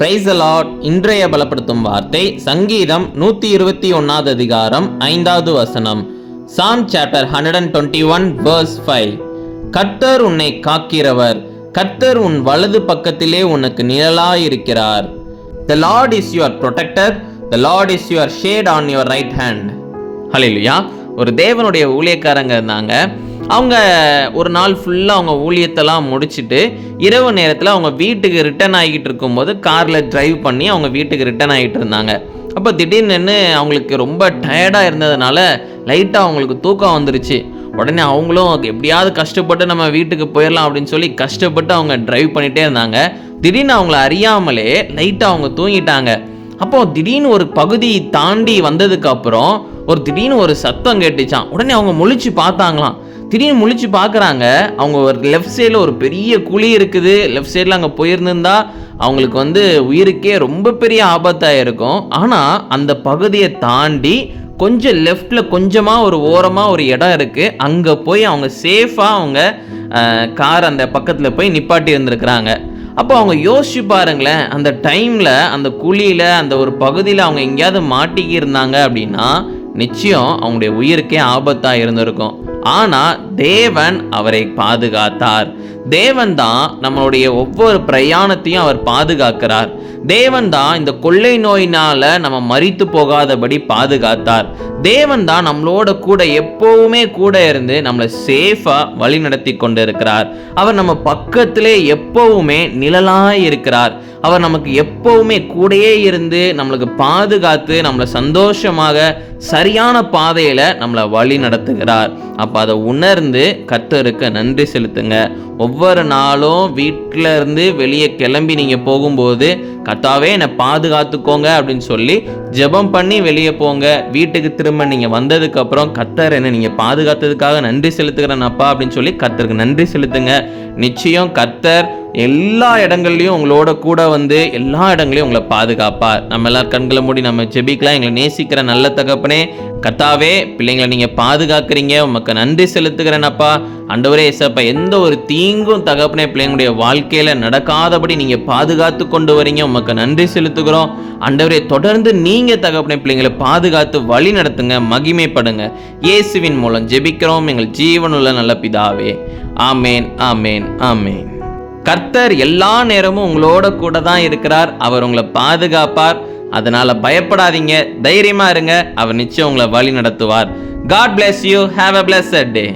Price allot இன்றைய பலப்படுத்தும் வார்த்தை சங்கீதம் நூற்றி இருபத்தி ஒன்றாவது அதிகாரம் ஐந்தாவது வசனம். Psalm chapter hundred and twenty one verse five கர்த்தர் உன்னை காக்கிறவர். கர்த்தர் உன் வலது பக்கத்திலே உனக்கு நிழலாயிருக்கிறார். The Lord is your protector the Lord is your shade on your right hand hallelujah ஒரு தேவனுடைய ஊழியக்காரங்க இருந்தாங்க. அவங்க ஒரு நாள் ஃபுல்லாக அவங்க ஊழியத்தெல்லாம் முடிச்சுட்டு இரவு நேரத்தில் அவங்க வீட்டுக்கு ரிட்டர்ன் ஆகிட்டு இருக்கும்போது காரில் டிரைவ் பண்ணி அவங்க வீட்டுக்கு ரிட்டர்ன் ஆகிட்டு இருந்தாங்க. அப்போ திடீர்னு அவங்களுக்கு ரொம்ப டயர்டாக இருந்ததுனால லைட்டாக அவங்களுக்கு தூக்கம் வந்துருச்சு. உடனே அவங்களும் எப்படியாவது கஷ்டப்பட்டு நம்ம வீட்டுக்கு போயிடலாம் அப்படின்னு சொல்லி கஷ்டப்பட்டு அவங்க டிரைவ் பண்ணிகிட்டே இருந்தாங்க. திடீர்னு அவங்கள அறியாமலே லைட்டாக அவங்க தூங்கிட்டாங்க. அப்போ திடீர்னு ஒரு பகுதி தாண்டி வந்ததுக்கு அப்புறம் ஒரு திடீர்னு ஒரு சத்தம் கேட்டுச்சான் உடனே அவங்க முழிச்சு பார்த்தாங்களாம். திடீர்னு முழிச்சு பார்க்குறாங்க. அவங்க ஒரு லெஃப்ட் சைடில் ஒரு பெரிய குழி இருக்குது. லெஃப்ட் சைடில் அங்கே போயிருந்திருந்தா அவங்களுக்கு வந்து உயிருக்கே ரொம்ப பெரிய ஆபத்தாக இருக்கும். ஆனால் அந்த பகுதியை தாண்டி கொஞ்சம் லெஃப்டில் கொஞ்சமாக ஒரு ஓரமாக ஒரு இடம் இருக்குது அங்கே போய் அவங்க சேஃபாக அவங்க கார் அந்த பக்கத்தில் போய் நிப்பாட்டி இருந்திருக்கிறாங்க. அப்போ அவங்க யோசிச்சு பாருங்களேன் அந்த டைமில் அந்த குழியில் அந்த ஒரு பகுதியில் அவங்க எங்கேயாவது மாட்டிக்கி இருந்தாங்க அப்படின்னா நிச்சயம் அவங்களுடைய உயிருக்கே ஆபத்தாக இருந்திருக்கும். ஆனால் தேவன் அவரை பாதுகாத்தார். தேவன் தான் நம்மளுடைய ஒவ்வொரு பிரயாணத்தையும் அவர் பாதுகாக்கிறார். தேவன் தான் இந்த கொள்ளை நோயினால நம்ம மறித்து போகாதபடி பாதுகாத்தார். தேவன் தான் நம்மளோட கூட எப்போவுமே கூட இருந்து நம்மளை சேஃபா வழி நடத்தி கொண்டு இருக்கிறார் அவர் நம்ம பக்கத்திலே எப்பவுமே நிழலாய் இருக்கிறார். அவர் நமக்கு எப்பவுமே கூடயே இருந்து நம்மளுக்கு பாதுகாத்து நம்மளை சந்தோஷமாக சரியான பாதையில நம்மளை வழி நடத்துகிறார் அப்ப அதை உணர்ந்து கத்தருக்கு நன்றி செலுத்துங்க. ஒவ்வொரு நாளும் வீட்டில இருந்து வெளியே கிளம்பி நீங்க போகும்போது கத்தாவே என்னை பாதுகாத்துக்கோங்க அப்படின்னு சொல்லி ஜெபம் பண்ணி வெளியே போங்க. வீட்டுக்கு திரும்ப நீங்கள் வந்ததுக்கப்புறம் கத்தர் என்னை என்ன பாதுகாத்ததுக்காக நன்றி செலுத்துகிறேன் அப்பா அப்படின்னு சொல்லி கத்தருக்கு நன்றி செலுத்துங்க. நிச்சயம் கத்தர் எல்லா இடங்கள்லையும் உங்களோட கூட வந்து எல்லா இடங்களையும் உங்களை பாதுகாப்பார் நம்ம எல்லாரும் கண்களை மூடி நம்ம ஜெபிக்கலாம். எங்களை நேசிக்கிற நல்ல தகப்பனே கத்தாவே பிள்ளைங்களை நீங்கள் பாதுகாக்கிறீங்க. உமக்கு நன்றி செலுத்துகிறேனப்பா அண்டவரே இசப்பா எந்த ஒரு தீங்கும் தகப்பனே பிள்ளைங்களுடைய வாழ்க்கையில் நடக்காதபடி நீங்கள் பாதுகாத்து கொண்டு வரீங்க. உமக்கு நன்றி செலுத்துகிறோம். அண்டவரே தொடர்ந்து நீங்கள் தகப்பனே பிள்ளைங்களை பாதுகாத்து வழி நடத்துங்க மகிமைப்படுங்க. இயேசுவின் மூலம் ஜெபிக்கிறோம். எங்கள் ஜீவனுள்ள நல்ல பிதாவே. ஆமேன் ஆமேன் ஆமேன். கர்த்தர் எல்லா நேரமும் உங்களோட கூட தான் இருக்கிறார். அவர் உங்களை பாதுகாப்பார். அதனால பயப்படாதீங்க. தைரியமா இருங்க. அவர் நிச்சயம் உங்களை வழி நடத்துவார் God bless you have a blessed day